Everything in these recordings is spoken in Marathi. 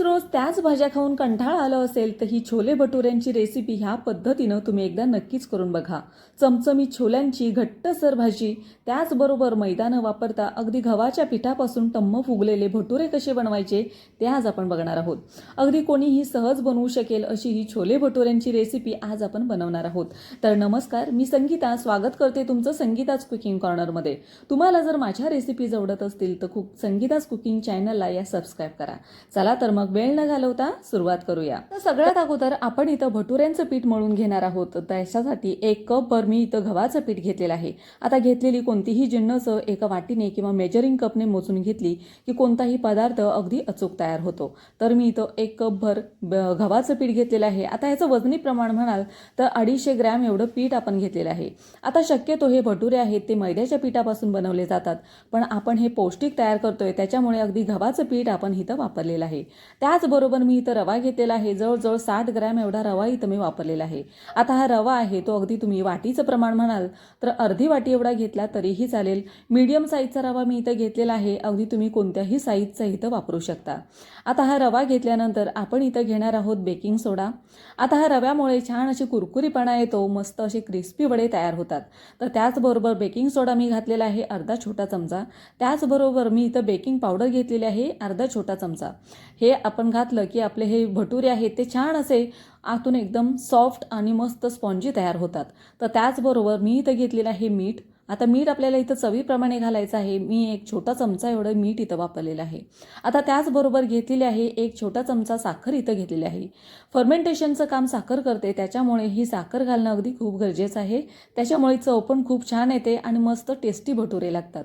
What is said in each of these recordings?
रोज रोज त्याच भाज्या खाऊन कंठाळ आलं असेल तर ही छोले भटुऱ्यांची रेसिपी ह्या पद्धतीनं तुम्ही एकदा नक्कीच करून बघा. चमचमी छोल्यांची घट्टसर भाजी त्याचबरोबर मैदानं वापरता अगदी गव्हाच्या पिठापासून टम्म फुगलेले भटुरे कसे बनवायचे ते आज आपण बघणार आहोत. अगदी कोणीही सहज बनवू शकेल अशी ही छोले भटुऱ्यांची रेसिपी आज आपण बनवणार आहोत. तर नमस्कार मी संगीता. स्वागत करते तुमचं संगीताच कुकिंग कॉर्नरमध्ये तुम्हाला जर माझ्या रेसिपीज आवडत असतील तर खूप संगीताच कुकिंग चॅनलला या सबस्क्राईब करा. चला तर मग वेळ न घालवता सुरुवात करूया. तर सगळ्यात अगोदर आपण इथं भटुऱ्यांचं पीठ मळून घेणार आहोत. त्याच्यासाठी एक कप भर मी इथं गव्हाचं पीठ घेतलेलं आहे. आता घेतलेली कोणतीही जिन्नसं एका वाटीने किंवा मेजरिंग कपने मोजून घेतली की कोणताही पदार्थ अगदी अचूक तयार होतो. तर मी इथं एक कप भर ब- गव्हाचं पीठ घेतलेलं आहे. आता याचं वजनी प्रमाण म्हणाल तर अडीचशे ग्रॅम एवढं पीठ आपण घेतलेलं आहे. आता शक्यतो हे भटुरे आहेत ते मैद्याच्या पिठापासून बनवले जातात. पण आपण हे पौष्टिक तयार करतोय त्याच्यामुळे अगदी गव्हाचं पीठ आपण इथं वापरलेलं आहे. त्याचबरोबर मी इथं रवा घेतलेला आहे. जवळजवळ साठ ग्रॅम एवढा रवा इथं मी वापरलेला आहे. आता हा रवा आहे तो अगदी तुम्ही वाटीचं प्रमाण म्हणाल तर अर्धी वाटी एवढा घेतला तरीही चालेल. मीडियम साईजचा रवा मी इथं घेतलेला आहे. अगदी तुम्ही कोणत्याही साईजचा इथं वापरू शकता. आता हा रवा घेतल्यानंतर आपण इथं घेणार आहोत बेकिंग सोडा. आता हा रव्यामुळे छान अशी कुरकुरीपणा येतो मस्त असे क्रिस्पी वडे तयार होतात. तर त्याचबरोबर बेकिंग सोडा मी घातलेला आहे अर्धा छोटा चमचा. त्याचबरोबर मी इथं बेकिंग पावडर घेतलेली आहे अर्धा छोटा चमचा. हे आपण घातलं की आपले हे भटुरे आहेत ते छान असे आतून एकदम सॉफ्ट आणि मस्त स्पॉन्जी तयार होतात. तर त्याचबरोबर मी इथं घेतलेलं आहे मीठ. आता मीठ आपल्याला इथं चवीप्रमाणे घालायचं आहे. मी एक छोटा चमचा एवढं मीठ इथं वापरलेलं आहे. आता त्याचबरोबर घेतलेले आहे एक छोटा चमचा साखर इथं घेतलेली आहे. फर्मेंटेशनचं काम साखर करते. त्याच्यामुळे ही साखर घालणं अगदी खूप गरजेचं आहे. त्याच्यामुळे चव पण खूप छान येते आणि मस्त टेस्टी भटुरे लागतात.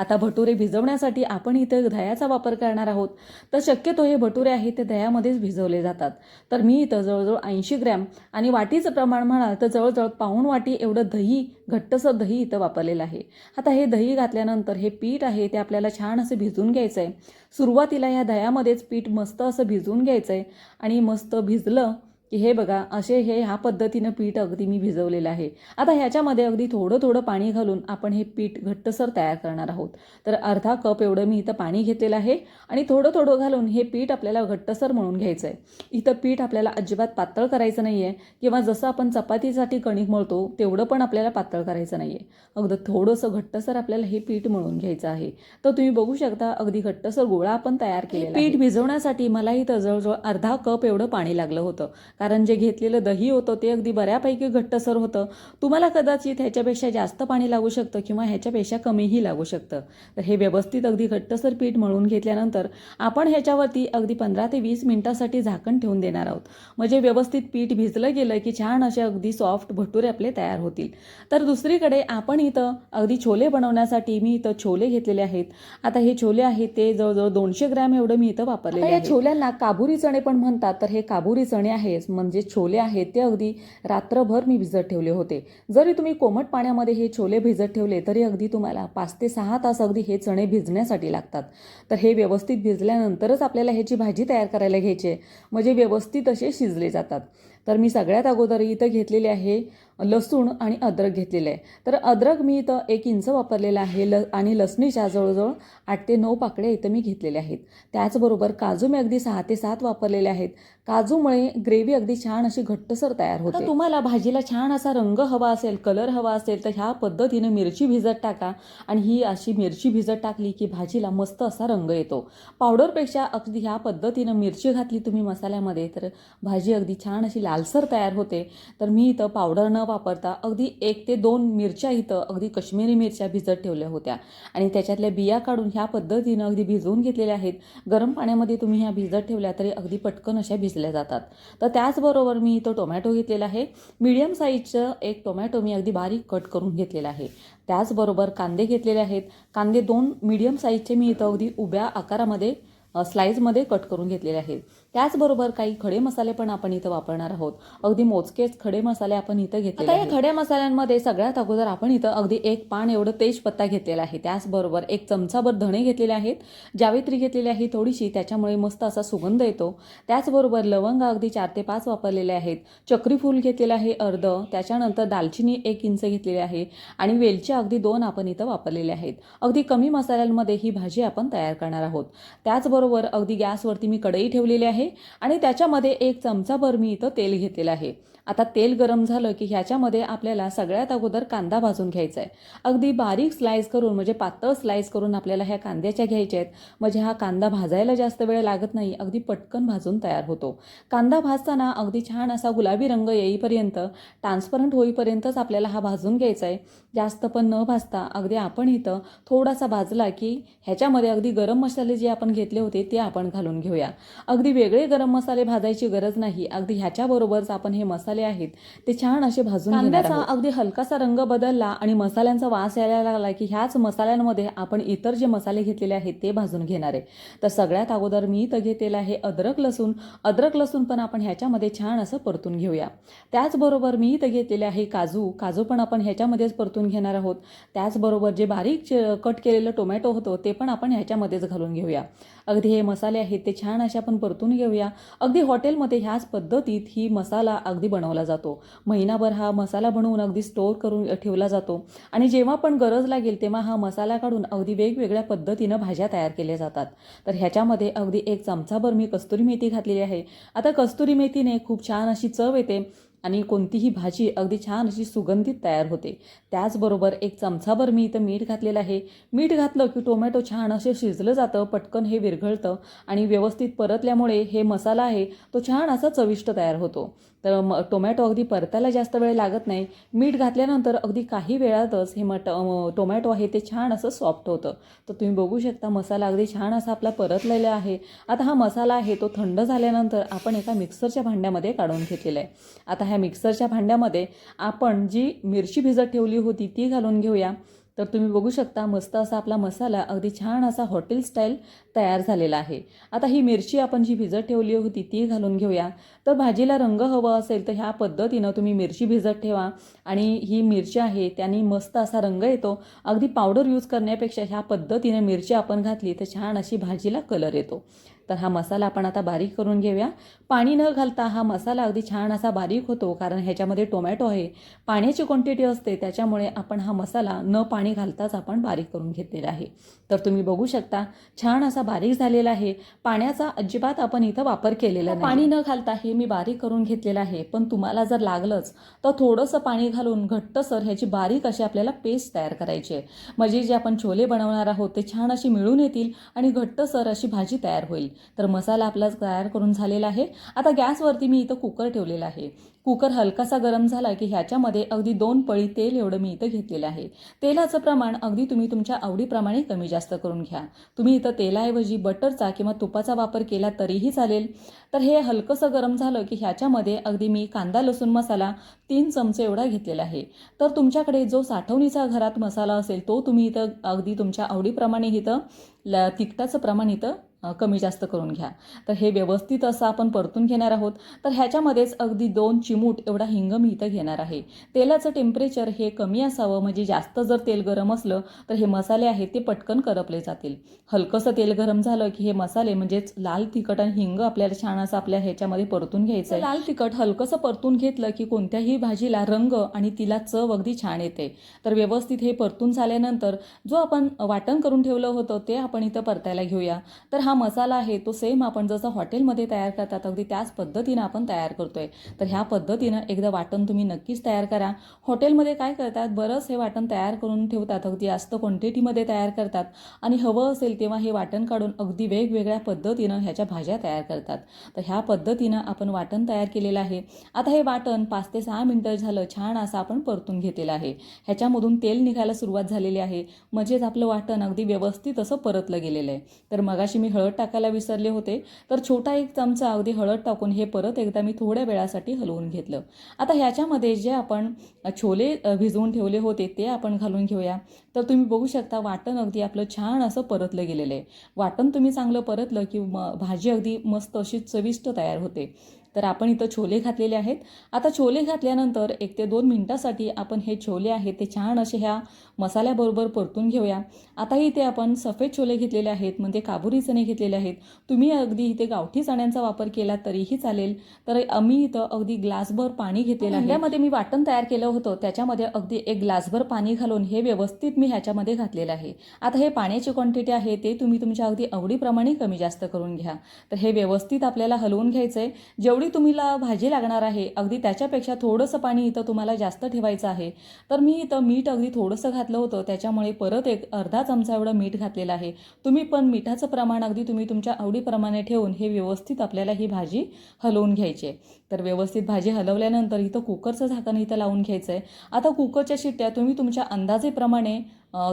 आता भटुरे भिजवण्यासाठी आपण इथं दह्याचा वापर करणार आहोत. तर शक्यतो हे भटुरे आहेत ते दह्यामध्येच भिजवले जातात. तर मी इथं जवळजवळ ऐंशी ग्रॅम आणि वाटीचं प्रमाण म्हणाल तर जवळजवळ पाऊण वाटी एवढं दही घट्टसर दही इथं वापरलेलं आहे. आता हे दही घातल्यानंतर हे पीठ आहे ते आपल्याला छान असं भिजून घ्यायचं आहे सुरुवातीला ह्या दह्यामध्येच पीठ मस्त असं भिजवून घ्यायचं आहे आणि मस्त भिजलं की हे बघा असे हे ह्या पद्धतीनं पीठ अगदी मी भिजवलेलं आहे. आता ह्याच्यामध्ये अगदी थोडं थोडं पाणी घालून आपण हे पीठ घट्टसर तयार करणार आहोत. तर अर्धा कप एवढं मी इथं पाणी घेतलेलं आहे आणि थोडं थोडं घालून हे पीठ आपल्याला घट्टसर मळून घ्यायचं आहे इथं पीठ आपल्याला अजिबात पातळ करायचं नाही आहे किंवा जसं आपण चपातीसाठी कणिक मळतो तेवढं पण आपल्याला पातळ करायचं नाही आहे अगदी थोडंसं घट्टसर आपल्याला हे पीठ मळून घ्यायचं आहे. तर तुम्ही बघू शकता अगदी घट्टसर गोळा आपण तयार केलेला पीठ भिजवण्यासाठी मला इथं जवळजवळ अर्धा कप एवढं पाणी लागलं होतं. कारण जे घेतलेलं दही होतं ते अगदी बऱ्यापैकी घट्टसर होतं. तुम्हाला कदाचित ह्याच्यापेक्षा जास्त पाणी लागू शकतं किंवा ह्याच्यापेक्षा कमीही लागू शकतं. तर हे व्यवस्थित अगदी घट्टसर पीठ मळून घेतल्यानंतर आपण ह्याच्यावरती अगदी पंधरा ते वीस मिनिटासाठी झाकण ठेवून देणार आहोत. म्हणजे व्यवस्थित पीठ भिजलं गेलं की छान असे अगदी सॉफ्ट भटुरे आपले तयार होतील. तर दुसरीकडे आपण इथं अगदी छोले बनवण्यासाठी मी इथं छोले घेतलेले आहेत. आता हे छोले आहेत ते जवळजवळ दोनशे ग्रॅम एवढं मी इथं वापरलेले आहे छोल्यांना काबुरी चणे पण म्हणतात. तर हे काबुरी चणे आहेत म्हणजे छोले आहेत ते अगदी रात्रभर मी भिजत ठेवले होते. जरी तुम्ही कोमट पाण्यामध्ये हे छोले भिजत ठेवले तरी अगदी तुम्हाला पाच ते सहा तास अगदी हे चणे भिजण्यासाठी लागतात. तर हे व्यवस्थित भिजल्यानंतरच आपल्याला ह्याची भाजी तयार करायला घ्यायची आहे. म्हणजे व्यवस्थित असे शिजले जातात. तर मी सगळ्यात अगोदर इथं घेतलेले आहे लसूण आणि अद्रक घेतलेलं आहे. तर अद्रक मी इथं एक इंच वापरलेलं आहे ल आणि लसणीच्या जवळजवळ आठ ते नऊ पाकळ्या इथं मी घेतलेल्या आहेत. त्याचबरोबर काजू मी अगदी सहा ते सात वापरलेले आहेत. काजूमुळे ग्रेव्ही अगदी छान अशी घट्टसर तयार होते. तुम्हाला भाजीला छान असा रंग हवा असेल कलर हवा असेल तर ह्या पद्धतीने मिरची भिजत टाका आणि ही अशी मिरची भिजत टाकली की भाजीला मस्त असा रंग येतो. पावडरपेक्षा अगदी ह्या पद्धतीनं मिरची घातली तुम्ही मसाल्यामध्ये तर भाजी अगदी छान अशी लालसर तयार होते तर मी इथं पावडर न वापरता अगदी एक ते दोन मिरच्या इथं अगदी कश्मीरी मिरच्या भिजत ठेवल्या होत्या. आणि त्याच्यातल्या बिया काढून ह्या पद्धतीनं अगदी भिजवून घेतलेल्या आहेत. गरम पाण्यामध्ये तुम्ही ह्या भिजत ठेवल्या तरी अगदी पटकन अशा भिजल्या जातात. तर त्याचबरोबर मी इथं टोमॅटो घेतलेला आहे. मीडियम साईजचं एक टोमॅटो मी अगदी बारीक कट करून घेतलेला आहे. त्याचबरोबर कांदे घेतलेले आहेत. कांदे दोन मीडियम साईजचे मी इथं अगदी उभ्या आकारामध्ये स्लाईजमध्ये कट करून घेतलेले आहेत. त्याचबरोबर काही खडे मसाले पण आपण इथं वापरणार आहोत. अगदी मोजकेच खडे मसाले आपण इथं घेतले या खड्या मसाल्यांमध्ये सगळ्यात अगोदर आपण इथं अगदी एक पान एवढं तेजपत्ता घेतलेला आहे. त्याचबरोबर एक चमचाभर धणे घेतलेले आहेत. जावित्री घेतलेली आहे थोडीशी त्याच्यामुळे मस्त असा सुगंध येतो. त्याचबरोबर लवंग अगदी चार ते पाच वापरलेले आहेत. चक्री फूल घेतलेलं आहे अर्ध त्याच्यानंतर दालचिनी एक इंच घेतलेली आहे आणि वेलच्या अगदी दोन आपण इथं वापरलेले आहेत. अगदी कमी मसाल्यांमध्ये ही भाजी आपण तयार करणार आहोत. त्याचबरोबर त्याचबरोबर अगदी गॅसवरती मी कढई ठेवलेली आहे. आणि त्याच्यामध्ये एक चमचाभर मी इथं तेल घेतलेलं आहे. आता तेल गरम झालं की ह्याच्यामध्ये आपल्याला सगळ्यात अगोदर कांदा भाजून घ्यायचा आहे अगदी बारीक स्लाईस करून म्हणजे पातळ स्लाईस करून आपल्याला ह्या कांद्याच्या घ्यायच्या आहेत म्हणजे हा कांदा भाजायला जास्त वेळ लागत नाही अगदी पटकन भाजून तयार होतो. कांदा भाजताना अगदी छान असा गुलाबी रंग येईपर्यंत ट्रान्सपरंट होईपर्यंतच आपल्याला हा भाजून घ्यायचा आहे जास्त पण न भाजता अगदी आपण इथं थोडासा भाजला की ह्याच्यामध्ये अगदी गरम मसाले जे आपण घेतले होते ते आपण घालून घेऊया. अगदी वेगळे गरम मसाले भाजायची गरज नाही अगदी ह्याच्याबरोबरच आपण हे मसाले आहेत ते छान असे भाजून कांद्याचा अगदी हलकासा रंग बदलला आणि मसाल्यांचा वास यायला लागला की ह्याच मसाल्यांमध्ये आपण इतर जे मसाले घेतलेले आहेत ते भाजून घेणार आहे. तर सगळ्यात अगोदर मी इथं घेतलेलं आहे अद्रक लसूण. अद्रक लसूण पण आपण ह्याच्यामध्ये छान असं परतून घेऊया. त्याचबरोबर मी इथं घेतलेले आहे काजू. काजू पण आपण ह्याच्यामध्येच परतून घेणार आहोत. त्याचबरोबर जे बारीक कट केलेलं टोमॅटो होतो ते पण आपण ह्याच्यामध्येच घालून घेऊया. अगदी हे मसाले आहेत ते छान असे आपण परतून घेऊया. अगदी हॉटेलमध्ये ह्याच पद्धतीत ही मसाला अगदी बनवला जातो. महिनाभर हा मसाला बनवून अगदी स्टोअर करून ठेवला जातो. आणि जेव्हा पण गरज लागेल तेव्हा हा मसाला काढून अगदी वेगवेगळ्या पद्धतीनं भाज्या तयार केल्या जातात. तर ह्याच्यामध्ये अगदी एक चमचाभर मी कस्तुरी मेथी घातलेली आहे. आता कस्तुरी मेथीने खूप छान अशी चव येते. आणि कोणतीही भाजी अगदी छान अशी सुगंधित तयार होते. त्याचबरोबर एक चमचाभर मी इथं मीठ घातलेलं आहे. मीठ घातलं की टोमॅटो छान असे शिजलं जातं पटकन हे विरघळतं आणि व्यवस्थित परतल्यामुळे हे मसाला आहे तो छान असा चविष्ट तयार होतो. तर म टोमॅटो अगदी परतायला जास्त वेळ लागत नाही. मीठ घातल्यानंतर अगदी काही वेळातच हे मट टोमॅटो आहे ते छान असं सॉफ्ट होतं. तर तुम्ही बघू शकता मसाला अगदी छान असा आपला परतलेला आहे. आता हा मसाला आहे तो थंड झाल्यानंतर आपण एका मिक्सरच्या भांड्यामध्ये काढून घेतलेला आहे. आता ह्या मिक्सरच्या भांड्यामध्ये आपण जी मिरची भिजत ठेवली होती ती घालून घेऊया. तर तुम्ही बघू शकता मस्त असा आपला मसाला अगदी छान असा हॉटेल स्टाईल तयार झालेला आहे. आता ही मिरची आपण जी भिजत ठेवली होती ती घालून घेऊया. तर भाजीला रंग हवा असेल तर ह्या पद्धतीनं तुम्ही मिरची भिजत ठेवा आणि ही मिरची आहे त्याने मस्त असा रंग येतो. अगदी पावडर यूज करण्यापेक्षा ह्या पद्धतीने मिरची आपण घातली तर छान अशी भाजीला कलर येतो. तर हा मसाला आपण आता बारीक करून घेऊया. पाणी न घालता हा मसाला अगदी छान असा बारीक होतो कारण ह्याच्यामध्ये टोमॅटो आहे. पाण्याची क्वांटिटी असते त्याच्यामुळे आपण हा मसाला न पाणी घालताच आपण बारीक करून घेतलेला आहे. तर तुम्ही बघू शकता छान असा बारीक झालेला आहे. पाण्याचा अजिबात आपण इथं वापर केलेला पाणी न घालता हे मी बारीक करून घेतलेलं आहे पण तुम्हाला जर लागलंच तर थोडंसं पाणी घालून घट्टसर ह्याची बारीक अशी आपल्याला पेस्ट तयार करायची आहे. म्हणजे जे आपण छोले बनवणार आहोत ते छान अशी मिळून येतील आणि घट्टसर अशी भाजी तयार होईल. तर मसाला आपला तयार करून झालेला आहे. आता गॅसवरती मी इथं कुकर ठेवलेला आहे. कुकर हलकासा गरम झाला की ह्याच्यामध्ये अगदी दोन पळी तेल एवढं मी इथं घेतलेलं आहे. तेलाचं प्रमाण अगदी तुम्ही तुमच्या आवडीप्रमाणे कमी जास्त करून घ्या. तुम्ही इथं तेलाऐवजी बटरचा किंवा तुपाचा वापर केला तरीही चालेल. तर हे हलकंसं गरम झालं की ह्याच्यामध्ये अगदी मी कांदा लसूण मसाला तीन चमचे एवढा घेतलेला आहे. तर तुमच्याकडे जो साठवणीचा घरात मसाला असेल तो तुम्ही इथं अगदी तुमच्या आवडीप्रमाणे इथं ल तिखटाचं प्रमाण इथं कमी जास्त करून घ्या. तर हे व्यवस्थित असं आपण परतून घेणार आहोत. तर ह्याच्यामध्येच अगदी दोन चिमूट एवढा हिंग मी इथं घेणार आहे. तेलाचं टेम्परेचर हे कमी असावं म्हणजे जास्त जर तेल गरम असलं तर हे मसाले आहेत ते पटकन करपले जातील. हलकंसं तेल गरम झालं की हे मसाले म्हणजेच लाल तिखट आणि हिंग आपल्याला छान असं आपल्या ह्याच्यामध्ये परतून घ्यायचं आहे. लाल तिखट हलकंसं परतून घेतलं की कोणत्याही भाजीला रंग आणि तिला चव अगदी छान येते. तर व्यवस्थित हे परतून झाल्यानंतर जो आपण वाटण करून ठेवलं होतं ते आपण इथं परतायला घेऊया. तर हा मसाला आहे तो सेम आपण जसं हॉटेलमध्ये तयार करतात अगदी त्याच पद्धतीनं आपण तयार करतोय. तर ह्या पद्धतीनं एकदा वाटण तुम्ही नक्कीच तयार करा. हॉटेलमध्ये काय करतात बरंच हे वाटण तयार करून ठेवतात अगदी जास्त क्वांटिटीमध्ये तयार करतात. आणि हवं असेल तेव्हा हे वाटण काढून अगदी वेगवेगळ्या पद्धतीनं ह्याच्या भाज्या तयार करतात. तर ह्या पद्धतीनं आपण वाटण तयार केलेलं आहे. आता हे वाटण पाच ते सहा मिनटं झालं छान असं आपण परतून घेतलेलं आहे. ह्याच्यामधून तेल निघायला सुरुवात झालेली आहे. म्हणजेच आपलं वाटण अगदी व्यवस्थित असं परतलं गेलेलं आहे. तर मगाशी मी हळद हळद टाकायला विसरले होते तर छोटा एक चमचा अगदी हळद टाकून हे परत एकदा मी थोड्या वेळासाठी हलवून घेतलं. आता ह्याच्यामध्ये जे आपण छोले भिजवून ठेवले होते ते आपण घालून घेऊया. तर तुम्ही बघू शकता वाटण अगदी आपलं छान असं परतलं गेलेलं आहे. वाटण तुम्ही चांगलं परतलं की म भाजी अगदी मस्त अशी चविष्ट तयार होते. तर आपण इथं छोले घातलेले आहेत. आता छोले घातल्यानंतर एक ते दोन मिनटासाठी आपण हे छोले आहेत ते छान असे ह्या मसाल्याबरोबर परतून घेऊया. आता इथे आपण सफेद छोले घेतलेले आहेत म्हणजे काबुरी चणे घेतलेले आहेत. तुम्ही अगदी इथे गावठी चण्यांचा वापर केला तरीही चालेल. तर आम्ही इथं अगदी ग्लासभर पाणी घेतलेलं आहे. त्यामध्ये मी वाटण तयार केलं होतं त्याच्यामध्ये अगदी एक ग्लासभर पाणी घालून हे व्यवस्थित मी ह्याच्यामध्ये घातलेलं आहे. आता हे पाण्याची क्वांटिटी आहे ते तुम्ही तुमच्या अगदी आवडीप्रमाणे कमी जास्त करून घ्या. तर हे व्यवस्थित आपल्याला हलवून घ्यायचं आहे जेवढी तुम्हीला भाजी लागणार आहे अगदी त्याच्यापेक्षा थोडंसं पाणी इथं तुम्हाला जास्त ठेवायचं आहे. तर मी इथं मीठ अगदी थोडंसं घातलं होतं त्याच्यामुळे परत एक अर्धा चमचा एवढं मीठ घातलेलं आहे. तुम्ही पण मिठाचं प्रमाण अगदी तुम्ही तुमच्या आवडीप्रमाणे ठेवून हे व्यवस्थित आपल्याला ही भाजी हलवून घ्यायची आहे. तर व्यवस्थित भाजी हलवल्यानंतर इथं कुकरचं झाकण इथं लावून घ्यायचं आहे आता कुकरच्या शिट्ट्या तुम्ही तुमच्या अंदाजेप्रमाणे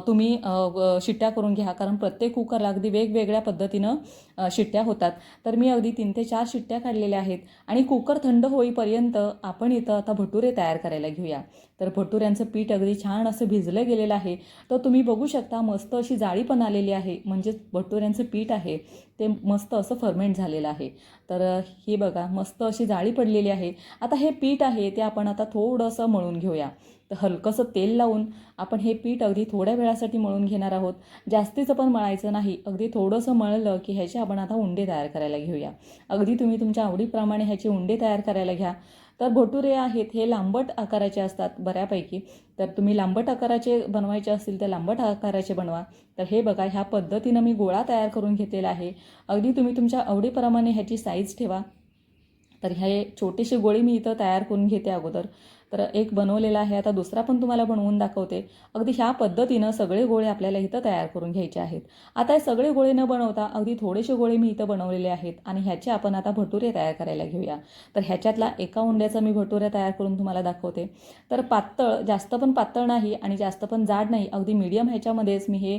तुम्ही शिट्ट्या करून घ्या कारण प्रत्येक कुकरला अगदी वेगवेगळ्या पद्धतीनं शिट्ट्या होतात. तर मी अगदी तीन ते चार शिट्ट्या काढलेल्या आहेत आणि कुकर थंड होईपर्यंत आपण इथं आता भटुरे तयार करायला घेऊया. तर भटुऱ्यांचं पीठ अगदी छान असं भिजलं गेलेलं आहे. तर तुम्ही बघू शकता मस्त अशी जाळी पण आलेली आहे. म्हणजेच भटुऱ्यांचं पीठ आहे. ते मस्त असं फर्मेंट झालेलं आहे. तर हे बघा मस्त अशी जाळी पडलेली आहे. आता हे पीठ आहे ते आपण आता थोडंसं मळून घेऊया. तर हलकंसं तेल लावून आपण हे पीठ अगदी थोड्या वेळासाठी मळून घेणार आहोत. जास्तीचं पण मळायचं नाही. अगदी थोडंसं मळलं की ह्याचे आपण आता उंडे तयार करायला घेऊया. अगदी तुम्ही तुमच्या आवडीप्रमाणे ह्याचे उंडे तयार करायला घ्या. तर भटुरे आहेत हे लांबट आकाराचे असतात बऱ्यापैकी. तर तुम्ही लांबट आकाराचे बनवायचे असतील तर लांबट आकाराचे बनवा. तर हे बघा ह्या पद्धतीनं मी गोळा तयार करून घेतलेला आहे. अगदी तुम्ही तुमच्या आवडीप्रमाणे ह्याची साईज ठेवा. तर हे छोटेसे गोळे मी इथं तयार करून घेते अगोदर. तर एक बनवलेला आहे आता दुसरा पण तुम्हाला बनवून दाखवते. अगदी ह्या पद्धतीनं सगळे गोळे आपल्याला इथं तयार करून घ्यायचे आहेत. आता हे सगळे गोळे न बनवता अगदी थोडेसे गोळे मी इथं बनवलेले आहेत आणि ह्याचे आपण आता भटुरे तयार करायला घेऊया. तर ह्याच्यातला एका उंड्याचा मी भटुरे तयार करून तुम्हाला दाखवते. तर पातळ जास्त पण पातळ नाही आणि जास्त पण जाड नाही अगदी मीडियम ह्याच्यामध्येच मी हे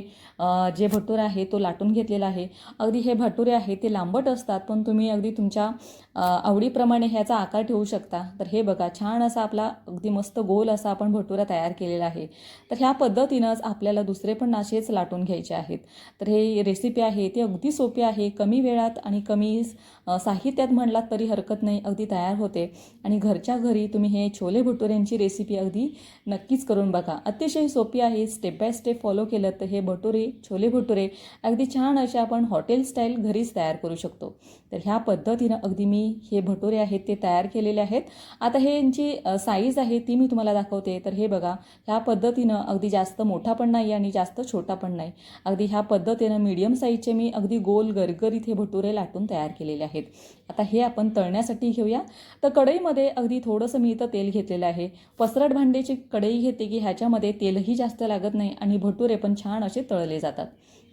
जे भटुरे आहे तो लाटून घेतलेला आहे. अगदी हे भटुरे आहे ते लांबट असतात पण तुम्ही अगदी तुमच्या आवडीप्रमाणे ह्याचा आकार ठेवू शकता. तर हे बघा छान असा आपला अगदी मस्त गोल असा आपण भटुरा तयार केलेला आहे. तर ह्या पद्धतीनंच आपल्याला दुसरे पण असेच लाटून घ्यायचे आहेत. तर हे रेसिपी आहे ती अगदी सोपी आहे कमी वेळात आणि कमी साहित्यात म्हणलात तरी हरकत नाही अगदी तयार होते. आणि घरच्या घरी तुम्ही हे छोले भटुऱ्यांची रेसिपी अगदी नक्कीच करून बघा. अतिशय सोपी आहे स्टेप बाय स्टेप फॉलो केलं तर हे भटुरे छोले भटुरे अगदी छान असे आपण हॉटेल स्टाईल घरीच तयार करू शकतो. तर ह्या पद्धतीनं अगदी मी हे भटुरे आहेत ते तयार केलेले आहेत. आता हे यांची साईज आहे ती मी तुम्हाला दाखवते. तर हे बघा ह्या पद्धतीनं अगदी जास्त मोठा पण नाही आणि जास्त छोटा पण नाही. अगदी ह्या पद्धतीनं मीडियम साईजचे मी अगदी गोल गरगरीत हे भटुरे लाटून तयार केलेले आहेत. आता हे आपण तळण्यासाठी घेऊया. तर कढईमध्ये अगदी थोडंसं मी इथं तेल घेतलेलं आहे. पसरट भांड्याची कढई घेते की ह्याच्यामध्ये तेलही जास्त लागत नाही आणि भटुरे पण छान असे तळले जातात.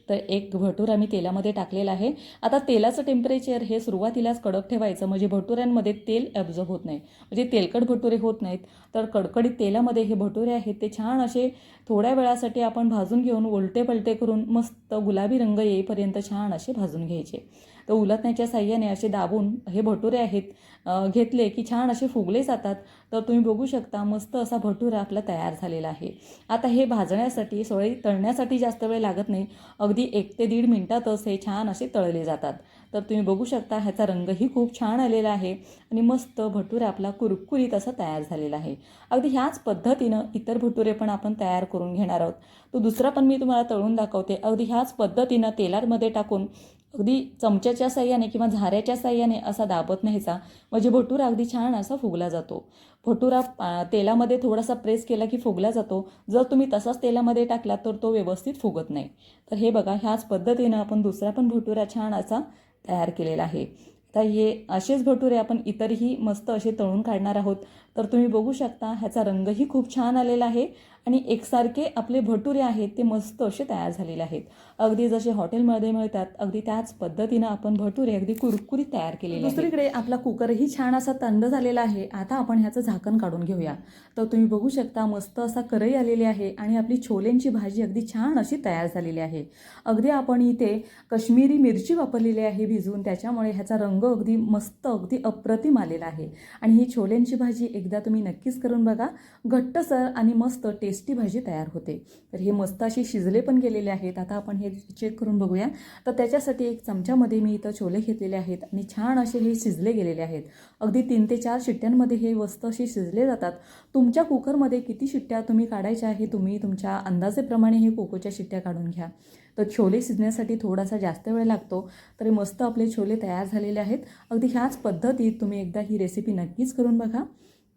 तर एक भटूर आम्ही तेलामध्ये टाकलेला आहे. आता तेलाचं टेम्परेचर हे सुरुवातीलाच कडक ठेवायचं म्हणजे भटुऱ्यांमध्ये तेल ॲब्झॉर्ब होत नाही. म्हणजे तेलकट भटुरे होत नाहीत तर कडकडीत तेलामध्ये हे भटुरे आहेत ते छान असे थोड्या वेळासाठी आपण भाजून घेऊन उलटे पलटे करून मस्त गुलाबी रंग येईपर्यंत छान असे भाजून घ्यायचे. तर उलटण्याच्या साह्याने असे दाबून हे भटुरे आहेत घेतले की छान असे फुगले जातात. तर तुम्ही बघू शकता मस्त असा भटुरा आपला तयार झालेला आहे. आता हे भाजण्यासाठी सोळे तळण्यासाठी जास्त वेळ लागत नाही. अगदी एक ते दीड मिनटातच हे छान असे तळले जातात. तर तुम्ही बघू शकता ह्याचा रंगही खूप छान आलेला आहे आणि मस्त भटुरा आपला कुरकुरीत असा तयार झालेला आहे. अगदी ह्याच पद्धतीनं इतर भटुरे पण आपण तयार करून घेणार आहोत. तो दुसरा पण मी तुम्हाला तळून दाखवते. अगदी ह्याच पद्धतीनं तेलामध्ये टाकून अगदी चमच्याच्या साह्याने किंवा झाऱ्याच्या साह्याने असा दाबत न्यायचा. म्हणजे भटुरा अगदी छान असा फुगला जातो. भटुरा तेलामध्ये थोडासा प्रेस केला की फुगला जातो. जर तुम्ही तसाच तेलामध्ये टाकला तर तो व्यवस्थित फुगत नाही. तर हे बघा ह्याच पद्धतीनं आपण दुसरा पण भटुरा छान असा तयार केलेला आहे. तर हे असेच भटुरे आपण इतरही मस्त असे तळून काढणार आहोत. तर तुम्ही बघू शकता ह्याचा रंगही खूप छान आलेला आहे आणि एकसारखे आपले भटुरे आहेत ते मस्त असे तयार झालेले आहेत. अगदी जसे हॉटेलमध्ये मिळतात अगदी त्याच पद्धतीनं आपण भटुरे अगदी कुरकुरीत तयार केलेले दुसरीकडे आपला कुकरही छान असा थंड झालेला आहे. आता आपण ह्याचं झाकण काढून घेऊया. तर तुम्ही बघू शकता मस्त असा करई आलेली आहे आणि आपली छोलेंची भाजी अगदी छान अशी तयार झालेली आहे. अगदी आपण इथे कश्मीरी मिरची वापरलेली आहे भिजवून त्याच्यामुळे ह्याचा रंग अगदी मस्त अगदी अप्रतिम आलेला आहे. आणि ही छोल्यांची भाजी एकदा तुम्ही नक्कीच करून बघा. घट्टसर आणि मस्त टेस्टी भाजी तयार होते. तर हे मस्त असे शिजले पण गेलेले आहेत. आता आपण हे चेक करून बघूया. तर त्याच्यासाठी एक चमच्यामध्ये मी इथं छोले घेतलेले आहेत आणि छान असे हे शिजले गेलेले आहेत. अगदी तीन ते चार शिट्ट्यांमध्ये हे वस्त असे शिजले जातात. तुमच्या कुकरमध्ये किती शिट्ट्या तुम्ही काढायच्या आहे तुम्ही तुमच्या अंदाजेप्रमाणे हे कोकोच्या शिट्ट्या काढून घ्या. तर छोले शिजण्यासाठी थोडासा जास्त वेळ लागतो. तरी मस्त आपले छोले तयार झालेले आहेत. अगदी ह्याच पद्धतीत तुम्ही एकदा ही रेसिपी नक्कीच करून बघा.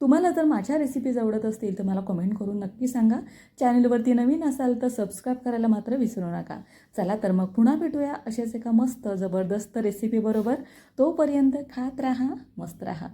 तुम्हाला जर माझ्या रेसिपीज आवडत असतील तर मला कमेंट करून नक्की सांगा. चॅनलवरती नवीन असाल तर सबस्क्राईब करायला मात्र विसरू नका. चला तर मग पुन्हा भेटूया अशाच एका मस्त जबरदस्त रेसिपीबरोबर तोपर्यंत खात राहा मस्त राहा.